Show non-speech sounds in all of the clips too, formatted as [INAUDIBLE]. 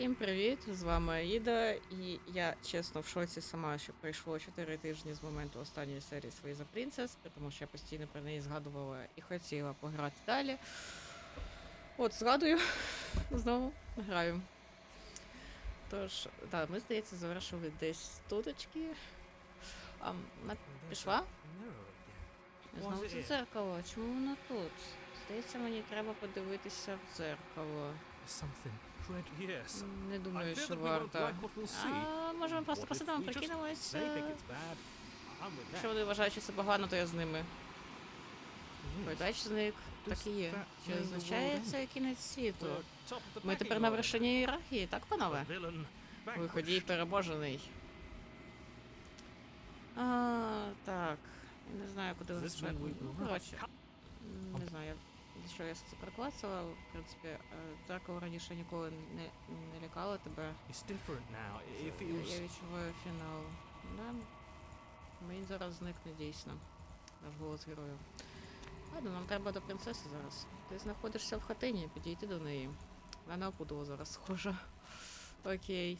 Всім привіт! З вами Аїда, і я чесно в шоці сама, що пройшло 4 тижні з моменту останньої серії своєї за Princess, тому що я постійно про неї згадувала і хотіла пограти далі. От, згадую, [LAUGHS] знову граю. Тож, так, ми, здається, завершили десь туточки. А, пішла? Знову це дзеркало. Чому воно тут? Здається, мені треба подивитися в дзеркало. Something. Не думаю, що варто. А, можемо просто What if посидимо, прикинемось. Якщо вони вважають, що це погано, то я з ними. Передач зник. Так і є. Чи означає це кінець світу? Ми тепер на вершині ієрархії, так, панове? Виходій переможений. А, так. Не знаю, куди ви this Ну, коротше. Не знаю, я- що я це приклацала. В принципі, е, дзеркало раніше ніколи не, не лякало тебе. It's different now. It Я, відчуваю фінал. Да? Мені зараз зникне дійсно. Наш голос героя. Ладно, нам треба до принцеси зараз. Ти знаходишся в хатині, підійти до неї. Вона на зараз схожа. Окей.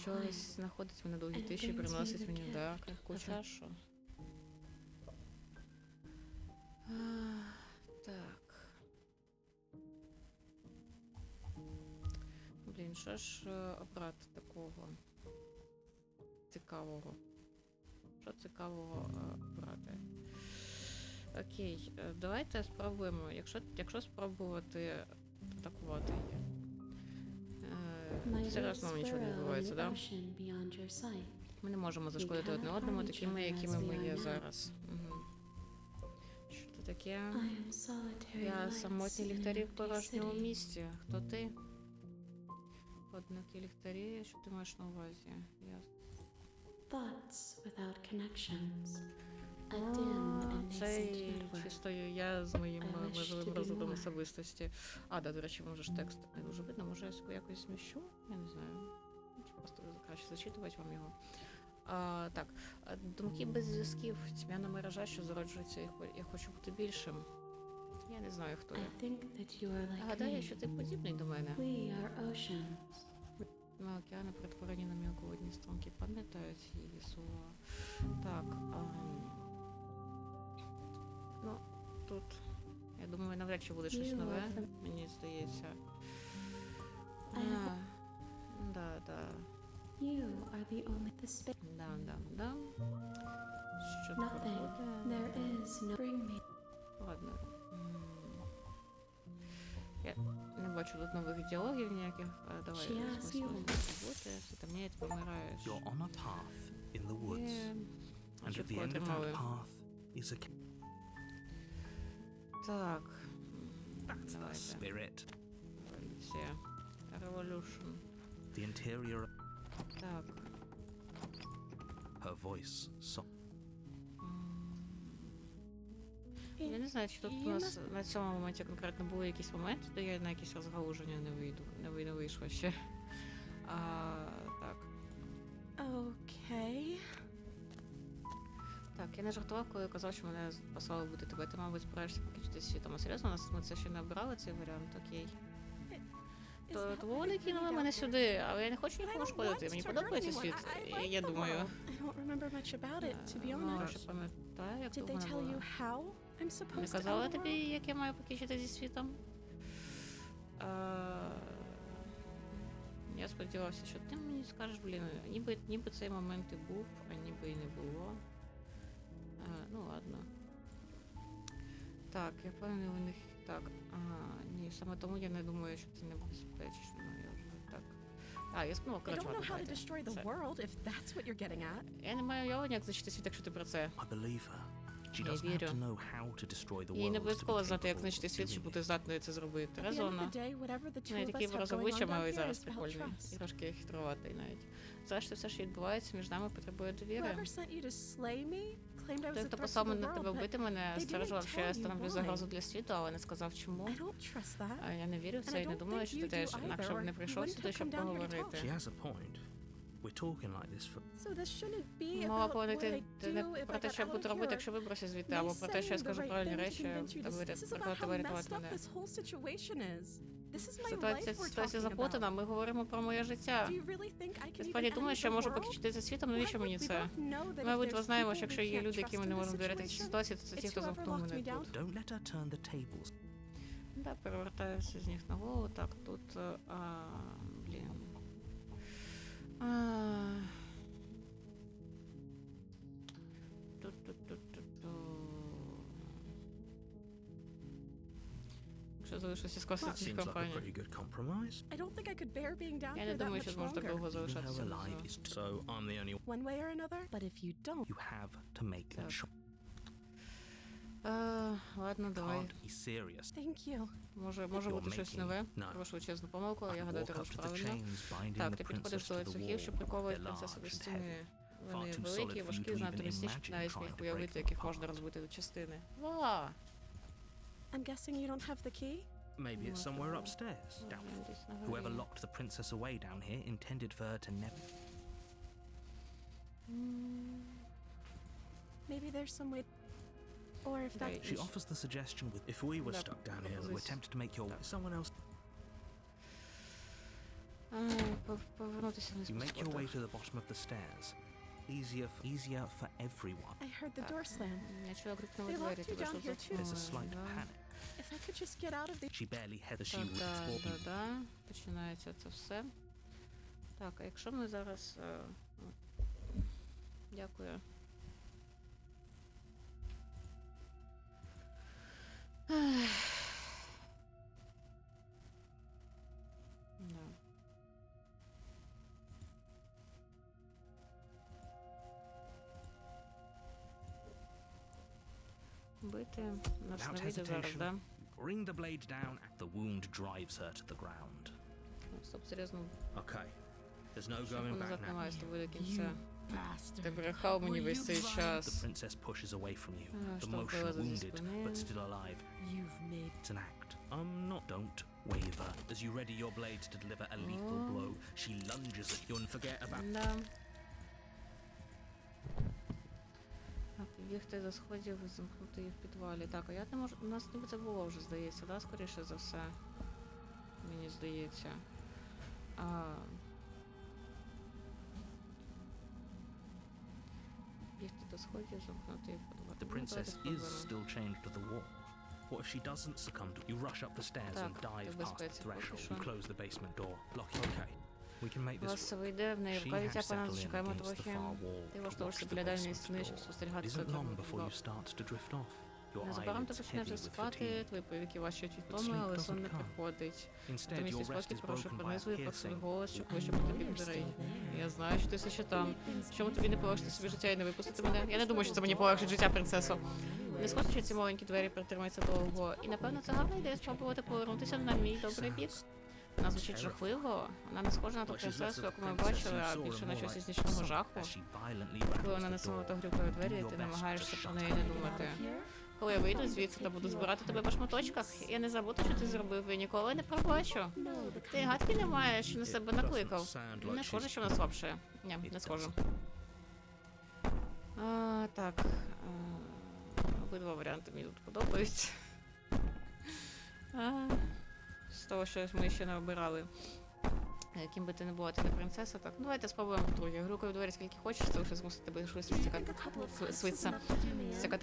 Щось знаходить мене довгі тиші приносить мені gift дар А, Так. Блін, що ж е, обрати такого цікавого? Що цікавого е, обрати? Окей, е, давайте спробуємо. Якщо, якщо спробувати атакувати її. Все одно нічого не відбувається, так? Да? Ми не можемо зашкодити одне одному такими, якими ми є зараз. Угу. Таке? Я lights самотній ліхтарі в порожньому місті. Хто ти? Однакі ліхтарі, що ти маєш на увазі? Thoughts without connections. Це nascent network. чисто я з моїм I важливим розладом особистості. А, да, до речі, може ж текст не дуже видно, може я якось зміщу? Я не знаю. Просто краще зачитувати вам його. А, так, думки без зв'язків, тьмяна мережа, що зароджується, я я хочу бути більшим. Я не знаю, хто я. Like Гадаю, що ти подібний до мене. Ми океани перетворені на мілководні струмки, пам'ятають її слова. Так. ем, ну, тут. Я думаю, навряд чи буде щось нове, мені здається. А. You are the only the space. Да, да, да. Що тут Nothing. буде? There is no bring me. Ладно. М. Я не бачу тут нових діалогів ніяких. А, давай, Чи я смисл з'їла? бути, все темніє, ти помираєш. You're on a path in the woods, Є. and at Чітко the end of отримали. that path is a. ca- Так. That's the Давайте. spirit. Революція. Revolution. The interior. Так. Her voice. So- Я не знаю, чи тут у нас на цьому моменті конкретно були якісь моменти, де я на якісь розгалуження не вийду, не, не вийшла ще. А, так. Okay. Так, я не жартував, коли казав, що мене послали бути тебе. Ти, мабуть, збираєшся покінчити світом. А серйозно, у нас ми це ще не обирали цей варіант, окей. What вони кинули мене сюди, але я не хочу? Нікому шкодити. Мені подобається світ. І я думаю. [LAUGHS] е, пам'ятаю, як довго була. I'm Не казала тобі, як я маю покінчити зі світом? А, я сподівався, що ти мені скажеш, блін, ніби, ніби цей момент і був, а ніби і не було. А, ну ладно. Так, я впевнений у них. Так, ага, ні, саме тому я не думаю, що це небезпечно. Я вже так. А, я ну, I коротше, don't know how to destroy the world, if that's what you're getting at. Я не маю уявлення, як зачити світ, якщо ти про це. I believe her. She Я doesn't have вірю. to know how to destroy the Їй не обов'язково знати, як знищити світ, щоб бути здатною це зробити. Резонно. the day, whatever Ну, і такий have вираз going on обличчя down мали зараз is прикольний. І трошки хитруватий навіть. Зрештою, все, що відбувається між нами, потребує довіри. Той, хто the мене тебе вбити мене, стверджував, що я становлю загрозу для світу, але не сказав чому. Я не вірю в це і не думаю, що ти теж інакше б не прийшов сюди, щоб поговорити. Мова about повинна what I йти не про I те, що я out буду of робити, якщо виберуся звідти, Me або про те, що я saying the скажу right правильні thing to речі, convince you та to- буде This is about how messed up мене. this whole situation is. This is my Ситуація, life ситуація talking заплутана, ми говоримо про моє життя. Do you really think I can Ти справді думаєш, що я можу покінчити зі світом? Навіщо мені це? both know that Ми обидва знаємо, що якщо є люди, яким ми не можемо довіряти цій ситуації, то це ті, хто замкнув мене тут. don't let her turn the tables. Да, перевертаюся з ніг на голову. Так, тут. е, А, блін. А... Ту-ту-ту-ту-ту. Якщо залишуся з That космічних seems like a компаній. pretty good compromise. I don't think I could bear being down Я here не that думаю, much що зможу так longer. довго Keeping her залишатися. alive внизу. is so I'm the only One way or another, but if you don't, You have to make that Так. choice. Е, Ладно, давай. Can't be serious. thank you. Може, може You're бути щось making- нове. No. Прошу чесну помилку, але я I гадаю, walk ти up робиш to the правильно. chains, binding Так, the ти підходиш princess до to the ланцюгів, що wall. прикованують They're принцесу large до and стіни. Far Вони too великі, solid for важкі, you to занадто even міцніші, imagine навіть trying міг to уявити, break them яких можна apart. розбити до частини. Ва! I'm guessing you don't have the key? Maybe it's What somewhere the- upstairs. Doubt Він it. десь на Whoever горі. locked the princess away down here intended for her to never. М, Maybe there's some way. Or if that. Дай She іщ- offers the suggestion with if we were Да, stuck down here and were пропозиція. tempted to make your someone else Ай, пов- Повернутися вниз you по make your way сходах. to the bottom of the stairs. Easier f- easier for everyone. I heard the Так. door slam. Я чула крикнули They двері, locked you тебе down що here too. There's a замкнули, slight да? panic. If I could just get out of the. She barely headed she would Та-да, explore you. да-да. Починається це все. Так, а якщо ми зараз. е, ну, Дякую. Ех. [SIGHS] Да. Бити нас Without не вийде зараз, hesitation. да? Bring the blade down. The wound drives her to the ground. Ну, Стоп, серйозно. Okay. There's no Щоб going back назад now. немає з тобою до кінця. Ти брехав мені весь цей The час. princess pushes away from you, Ah, the motion wounded but still alive. You've made. It's an act. I'm not. Don't waver. As you ready your blade to deliver a lethal Oh. blow, she lunges at you and forget about. Да. Так, бігти до сходів і замкнути її в підвалі. Так, а я не можу. У нас ніби це було вже, здається, да? Скоріше за все. Мені здається. А... Бігти до сходів, замкнути її в підвалі. The Ну, давайте princess is спробуємо. still chained to the wall. What if she doesn't succumb to You rush up the stairs and Так, dive ти в past the безпеці поки threshold. що. You close the basement door. Lock it. Okay. We can make У this вас work. все вийде, в неї She рука has відтяпана, settled in зачекаємо against the трохи. far wall, Ти watched влаштовуєшся the біля дальньої basement стіни, щоб door. спостерігати It за isn't long тебе. before you start to drift off. Незабаром ти почнеш засипати, твої повіки важчать від томи, але сон не приходить. Instead, Натомість твій спокій прошу пронизує свій голос, що кличе по тобі дверей. Я знаю, що ти все ще там. Чому тобі не полегшити собі життя і не випустити мене? Я не думаю, що це мені полегшить життя, принцесо. Не схоже, що ці маленькі двері притримаються довго. І напевно це гарна ідея спробувати повернутися на мій добрий бік. Вона звучить жахливо. Вона не схожа на ту принцесу, яку ми бачили, а більше на щось із нічного жаху. Коли вона самото грюкає двері, ти намагаєшся про неї не думати. Коли я вийду звідси та буду збирати тебе по шматочках, я не забуду, що ти зробив, і ніколи не пробачу. Ти гадки не маєш, що на себе накликав. Не схоже, що вона слабше. Ні, не схоже. А, так. а, Обидва варіанти мені тут подобаються. А, з того, що ми ще не обирали. Яким би ти не була, ти не принцеса, так. Ну, давайте спробуємо вдруге. Грукою в двері скільки хочеш, це вже змусить тебе швидше стікати.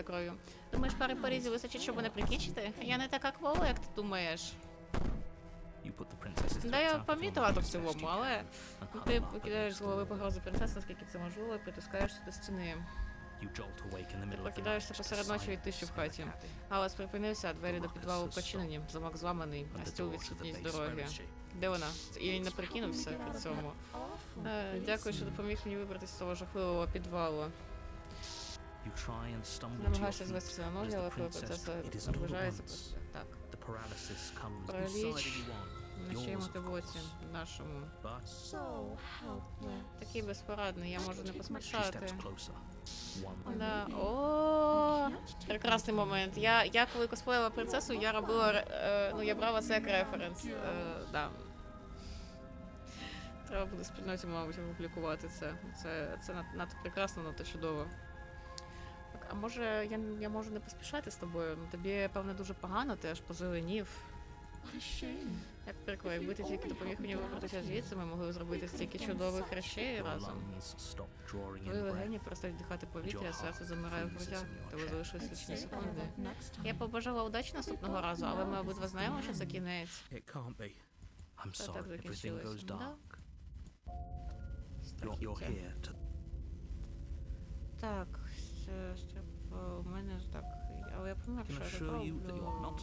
Кров'ю. Думаєш, пари порізів вистачить, щоб мене прикінчити? Я не така квола, як ти думаєш. Да, я помітила то в цілому, але ти покидаєш з голови погрози принцеси, наскільки це можливо, і притискаєшся до стіни. Прокидаєшся night посеред ночі від тиші в хаті. Галас припинився, а двері до підвалу починені, замок зламаний, а стіл to відсутність дороги. Де вона? І не прикинувся при цьому. Е, Дякую, що допоміг мені вибратися з того жахливого підвалу. Намагаюся feet, на ноги, але коли процес наближається, так. Параліч. На чиєму ти боці? Нашому. Такий безпорадний, я можу не поспішати. Да. О, прекрасний момент. Я, я коли косплеїла принцесу, я робила, е, ну я брала це як референс. Е, да. Треба буде спільноті, мабуть, опублікувати це. Це, це над- надто прекрасно, надто чудово. Так, а може я, я можу не поспішати з тобою? Ну, Тобі, певно, дуже погано, ти аж позеленів. Як прикро, якби ти тільки допоміг мені вибратися звідси, ми могли зробити стільки чудових речей разом. lungs stop drawing Твої легені перестають дихати повітря, серце замирає в грудях, тебе залишились лічні секунди. Я побажала удачі наступного разу, але ми обидва знаємо, що це кінець. It can't be. I'm Це sorry. так Everything закінчилось. goes Да. dark. You're, you're here to. Так, с- у мене так. Але я помер, що я assure you that you're роблю.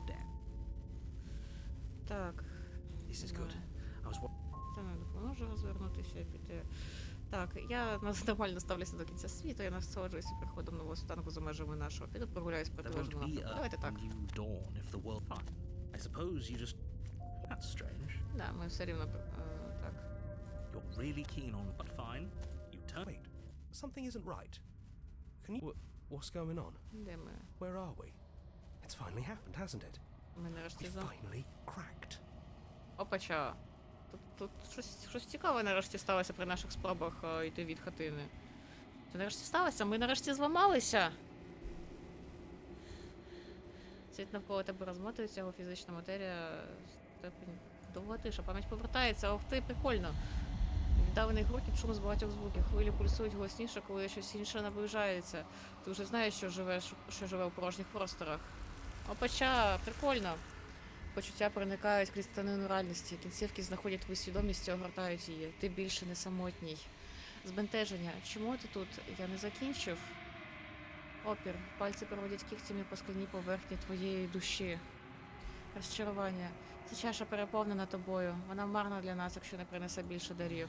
not dead. Так, This is good. I was. wa- це не допоможе розвернутися і піти. Так, я на- нормально ставлюся до кінця світу, я насолоджуюся приходом нового станку за межами нашого. Піду прогуляюсь There won't протилежному be напрямку. a Давайте так. new dawn if the world. Fine. I suppose you just. That's strange. Да, ми все рівно е, так. You're really keen on. But fine. You turn. Wait, something isn't right. Can you. Wh- What's going on? Де ми? Where are we? It's finally happened, hasn't it? Ми нарешті за. Опача. Тут, тут щось, щось цікаве нарешті сталося при наших спробах е, йти від хатини. Це нарешті сталося, ми нарешті зламалися. Світ навколо тебе розмотується, його фізична матерія, степень довга тиша, пам'ять повертається, ох ти, прикольно. Віддалений гуркіт, шум з багатьох звуків, хвилі пульсують голосніше, коли щось інше наближається. Ти вже знаєш, що живеш, що живе у порожніх просторах. Опача, прикольно. Почуття проникають крізь станину реальності, кінцівки знаходять твою свідомість і огортають її. Ти більше не самотній. Збентеження. Чому ти тут? Я не закінчив. Опір. Пальці проводять кігтями по скляній поверхні твоєї душі. Розчарування. Ця чаша переповнена тобою. Вона марна для нас, якщо не принесе більше дарів.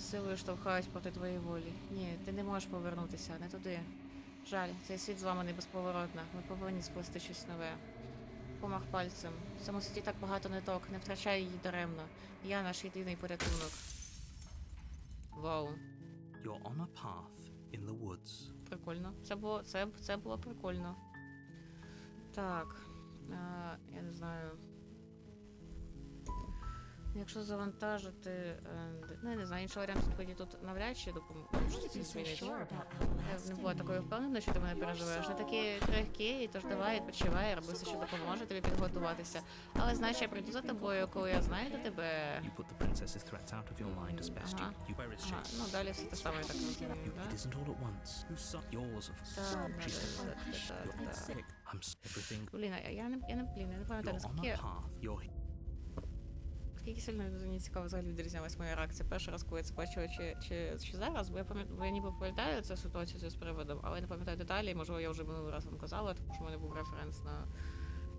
Силою штовхають проти твоєї волі. Ні, ти не можеш повернутися, не туди. Жаль, цей світ зламаний безповоротно. Ми повинні сплести щось нове. Помах пальцем. В цьому світі так багато ниток, не втрачай її даремно. Я наш єдиний порятунок. Вау, You're on a path in the woods. прикольно. Це було, це, це було прикольно. Так. А, я не знаю. Якщо завантажити. е, Ну, я не знаю, інший варіант відповіді тут навряд чи допоможе that Я не була такою впевненою, що ти мене переживаєш. Не такі крихкі, тож давай відпочивай, роби все, що допоможе тобі підготуватися. Але знай, що я прийду за тобою, коли я знайду тебе. As best you. Ага. Ага, ну далі все те саме, я так розумію, да? Блін, я не, я не, блін, я не пам'ятаю, наскільки, наскільки сильно мені цікаво взагалі відрізнялась моя реакція. Перший раз, коли я це бачила, чи, чи, чи зараз, бо я пам'ятаю, бо я ніби пам'ятаю цю ситуацію з приводом, але я не пам'ятаю деталі, можливо, я вже минулий раз вам казала, тому що в мене був референс на,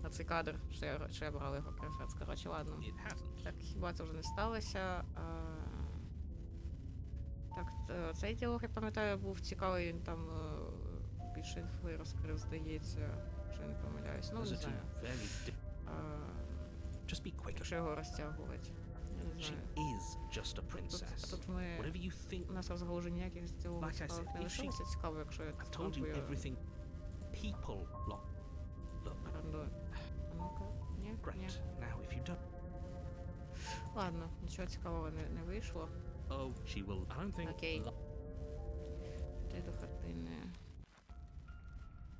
на цей кадр, що я, що я брала його референс. Коротше, ладно. Так, хіба це вже не сталося. А... Так, цей діалог, я пам'ятаю, був цікавий, він там е, більше інфи розкрив, здається, що я не помиляюсь. Ну, не знаю. А, just be quick. Якщо його розтягувати. Я не She знаю. is just a Тут, princess. а тут ми. Whatever you think. У нас розгалужень ніяких з цього Like I цікавих said, не if she- лишилося. Цікаво, якщо я I've told you спробую everything. People look. Look. рандою. А ну-ка, ні, ні. Great. Now, if you don't. Ладно, нічого цікавого не, не вийшло. Oh, she will. I don't think. Окей. Ти до хатини.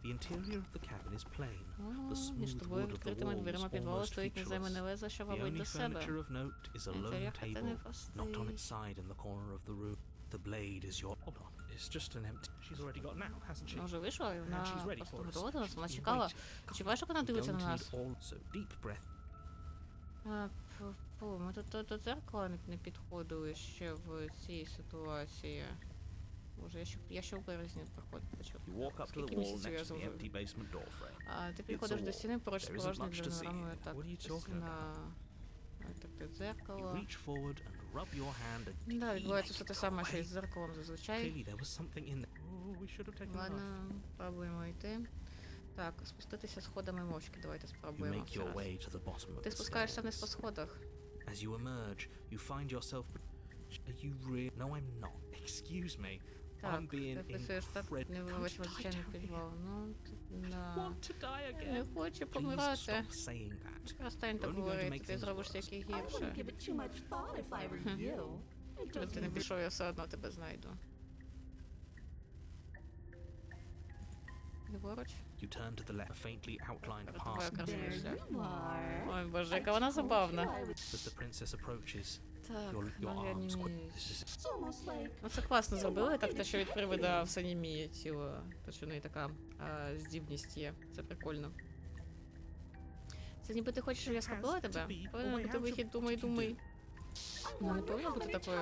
The interior of the cabin is plain. О, The між smooth тобою wood of the відкритими walls дверима підвалу almost стоїть незайме featureless. невеза, що The вабить only до себе. furniture of note is a lone Інтер'єр table, хатини knocked on its простий. side in the corner of the room. The blade is your. Hold on. It's just an empty. She's already got now, hasn't she? Вона вже вийшла, і And вона she's ready просто for us. готова до нас, вона She's чекала. waiting. Чи бачиш, як вона We're дивиться на going to нас? need all. So deep breath. А, фу, фу, ми тут до, до дзеркала не, не підходили ще в цій ситуації. Боже, я ще, я ще в березні проходити почав. Скільки місяців я frame. А ти підходиш до стіни поруч з see. дверною, так, стіна. Так, ти дзеркало. Да, відбувається все те саме, що і з дзеркалом зазвичай. Oh. Ладно, пробуємо йти. Так, спуститися сходами мовчки, давайте спробуємо. Ти спускаєшся вниз по сходах. As you emerge, you find yourself. Are you real? No, I'm not. Excuse me. Так, I'm being ти працюєш так incred- невеличко Can't you die звичайний down here? підвал. Ну, т- да. Want to die Я не again? хочу Please помирати. stop saying that. Перестань так You're only going to говорити, make ти things зробиш worse. тільки I wouldn't гірше. give it too much thought if I were you. Коли ти не пішов, я все одно тебе знайду. Ліворуч? You turn to the left, a faintly outlined Давай path якраз There вийшла. you are. Ой, боже, яка вона забавна. as the princess approaches. Like Ну це класно зробили, так те, що від привида все німіє тіло. То, що в неї така а, здібність є. Це прикольно. Це ніби ти хочеш, щоб я схопила тебе? Повинен бути вихід, думай, думай. Ну не повинно бути такою.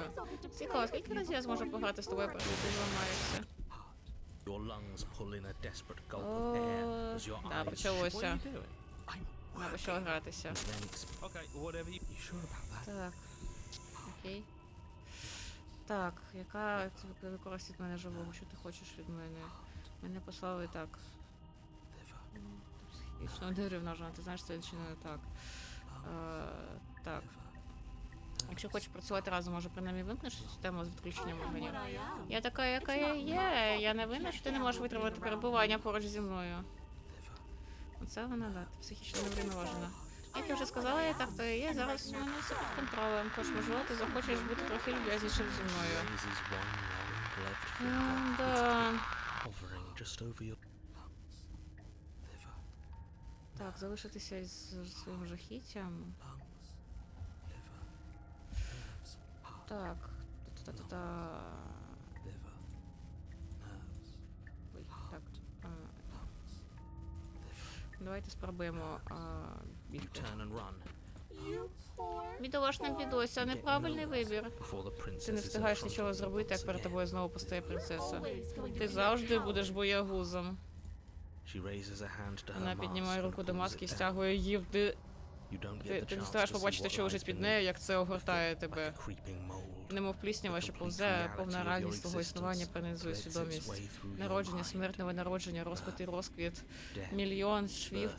Цікаво, скільки разів я зможу пограти з тобою, поки ти зламаєшся? your lungs pull in a desperate gulp of air as your да, eyes. почалося. Doing? I'm Я почала гратися. And then ex- okay, whatever you. You sure about that? Так. Окей. Так, яка використати від мене живого? Що ти хочеш від мене? Мене послали так. Психічно деревна ти знаєш, це чи не так. Е, так. Якщо хочеш працювати разом, може принаймні вимкнеш систему з відключенням органів. Я така, яка я є. Я не винна, що ти не можеш витримати перебування поруч зі мною. Оце вона, да, ти психічно неврівноважена. Як я вже сказала, я так то і є. Зараз у мене все під контролем. Тож, можливо, ти захочеш бути трохи люб'язнішим зі мною. raises one long gloved М, finger, its Да. tip hovering just over your lungs, liver, Так, залишитися із своїм жахіттям. lungs, liver, nerves, heart, Так. Та-та-та-та. liver, nerves, Ой, так. а, lungs, liver. Давайте спробуємо а, You бігти. turn and run Бідолашна бідося, неправильний вибір. Ти не встигаєш нічого зробити, як перед тобою знову постає принцеса. Ти завжди будеш боягузом. Вона піднімає руку до маски і стягує її. Ти, You don't get ти, ти не встигаєш побачити, що лежить під нею, як це огортає тебе. Немов пліснява, що повзе, повна реальність твого існування пронизує свідомість. Народження, смерть, нове народження, розпит і розквіт. Мільйон швів,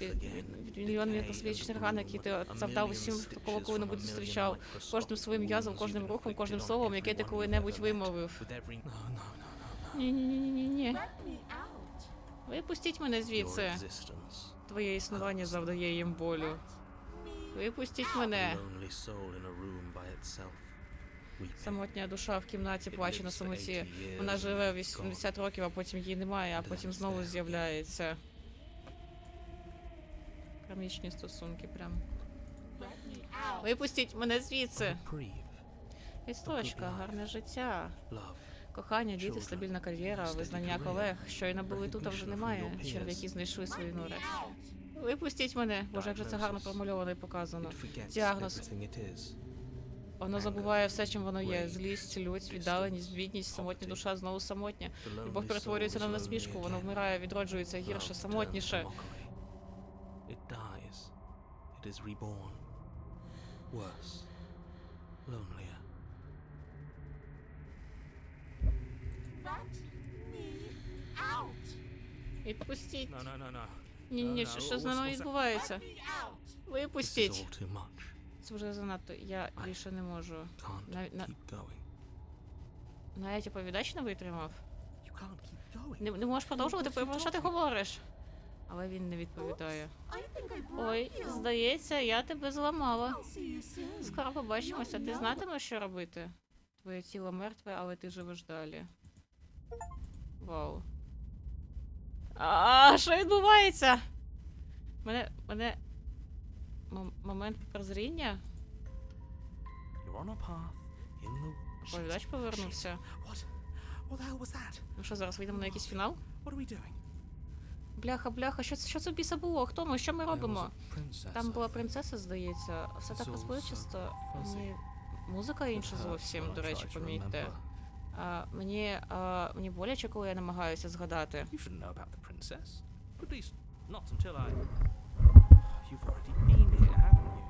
мільйон мікросвічних ран, які ти завдав усім, кого коли-небудь зустрічав. Кожним своїм м'язом, кожним рухом, кожним словом, яке ти коли-небудь вимовив. Ні-ні-ні-ні-ні. Випустіть мене звідси. Твоє існування завдає їм болю. Випустіть мене. Самотня душа в кімнаті плаче на самоті. Вона живе 80 років, а потім її немає, а потім знову з'являється. Кармічні стосунки прям. Випустіть мене звідси. Відстрочка, гарне життя. Кохання, діти, стабільна кар'єра, визнання колег. Щойно були тут, а вже немає. Черв'яки знайшли свої нори. Випустіть мене. Боже, як же це гарно промальовано і показано. Діагноз. Воно забуває все, чим воно є. Злість, лють, віддаленість, бідність, самотня душа, знову самотня. Любов перетворюється на насмішку, воно вмирає, відроджується гірше, самотніше. It dies. It is reborn. Worse. Lonelier. Відпустіть. Ні, ні, що, що з нами відбувається? Випустіть. Це вже занадто. Я більше не можу. Can't На- на- Навіть оповідач не витримав. Не, не можеш продовжувати, про що ти говориш? Але він не відповідає. Ой, здається, я тебе зламала. Скоро побачимося. Ти знатимеш, що робити? Твоє тіло мертве, але ти живеш далі. Вау. А що відбувається? Мене. мене. М- момент прозріння? Оповідач повернувся. Ну що, зараз вийдемо на якийсь фінал? Бляха, бляха, що це що це біса було? Хто ми? Що ми робимо? Там була принцеса, здається. Все так fuzzy. Мені... Музика інша зовсім, до речі, помітьте. А, мені, а, мені боляче, коли я намагаюся згадати. You've already been here, haven't you?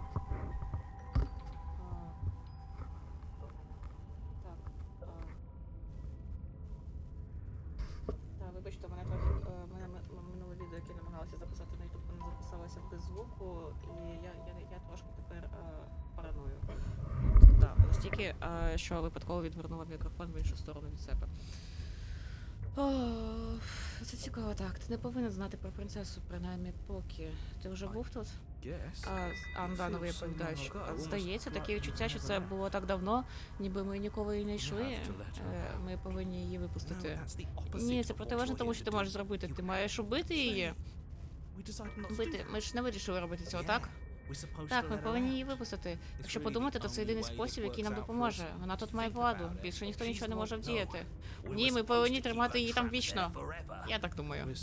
Вибачте, мене трохи е, мене минуле відео, яке намагалася записати на YouTube, воно записалося без звуку, і я, я, я трошки тепер е, параную. Так, настільки, е, що випадково відвернула мікрофон в іншу сторону від себе. О, це цікаво, так. Ти не повинен знати про принцесу, принаймні поки. Ти вже був тут? А, а да, новий оповідач. Здається, таке відчуття, що це було так давно, ніби ми ніколи її не йшли. Е. Ми повинні її випустити. Ні, це протилежно тому, що ти можеш зробити. Ти маєш убити її. that. Ми ж не вирішили робити цього, так? Так, ми повинні її випустити. Якщо подумати, то це єдиний спосіб, який нам допоможе. Вона тут має владу. Більше ніхто нічого не може вдіяти. Ні, ми повинні тримати її там вічно. Я так думаю.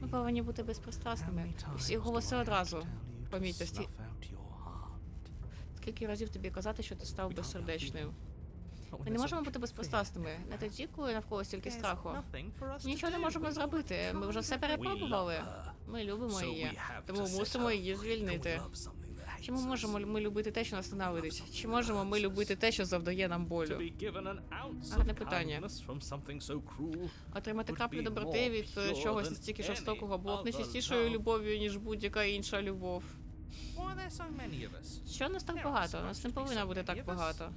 Ми повинні бути безпристрасними. всі голоси одразу. Помітьте, heart? Скільки разів тобі казати, що ти став безсердечним? Ми не можемо бути безпристрасними. Не тоді, коли навколо стільки страху. Нічого не можемо зробити. Ми вже все перепробували. Ми любимо її. Тому мусимо її звільнити. Чи ми можемо ми любити те, що нас ненавидить? Чи можемо ми любити те, що завдає нам болю? Гарне питання. Отримати краплю доброти від чогось настільки жорстокого було б other любов'ю, ніж будь-яка інша любов. Що нас так багато? Нас не повинно бути так багато.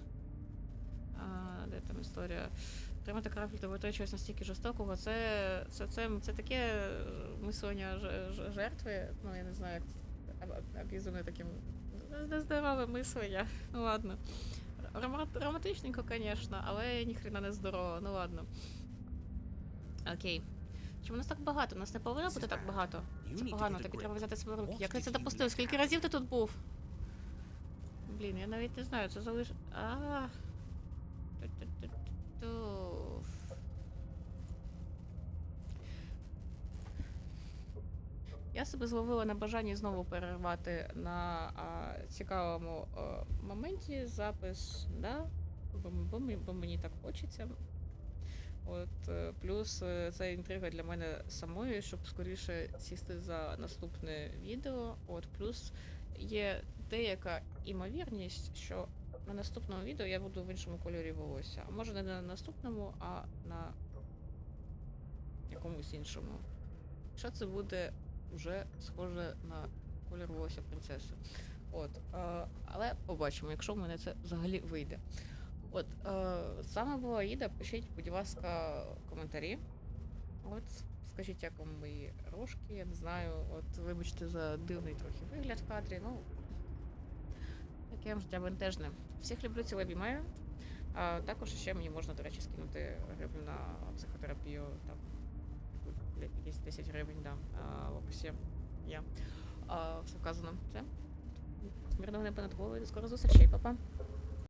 А, де там історія? Отримати краплю доброти чогось настільки жорстокого, це, це, це, це таке мислення жертви. Ну, я не знаю, як аб'юзивне таким нездорове мислення. Ну ладно. Романтичненько, звісно, але ніхрена не здорово. Ну ладно. Окей. Чому нас так багато? Нас не повинно бути так багато. Це погано, тобі треба взяти себе в руки. Як ти це допустив? Скільки разів ти тут був? Блін, я навіть не знаю, це залиш. А. Ту-ту-ту-ту. Я себе зловила на бажанні знову перервати на а, цікавому а, моменті запис, да? бо, бо, бо мені так хочеться. От, е, плюс е, це інтрига для мене самої, щоб скоріше сісти за наступне відео. От, плюс є деяка імовірність, що на наступному відео я буду в іншому кольорі волосся. А може не на наступному, а на якомусь іншому. Що це буде вже схоже на колір волосся принцеси. От, е, але побачимо, якщо в мене це взагалі вийде. От, е, саме була Іда, пишіть, будь ласка, коментарі. От, скажіть, як вам мої рожки, я не знаю. От, вибачте за дивний трохи вигляд в кадрі. Ну, таке життя бентежне. Всіх люблю, ціле обіймаю. А також ще мені можна, до речі, скинути гривню на психотерапію, там якісь 10 гривень, да, в описі є. Все вказано. Все. Мирного неба над головою. До скорого зустрічей, па-па.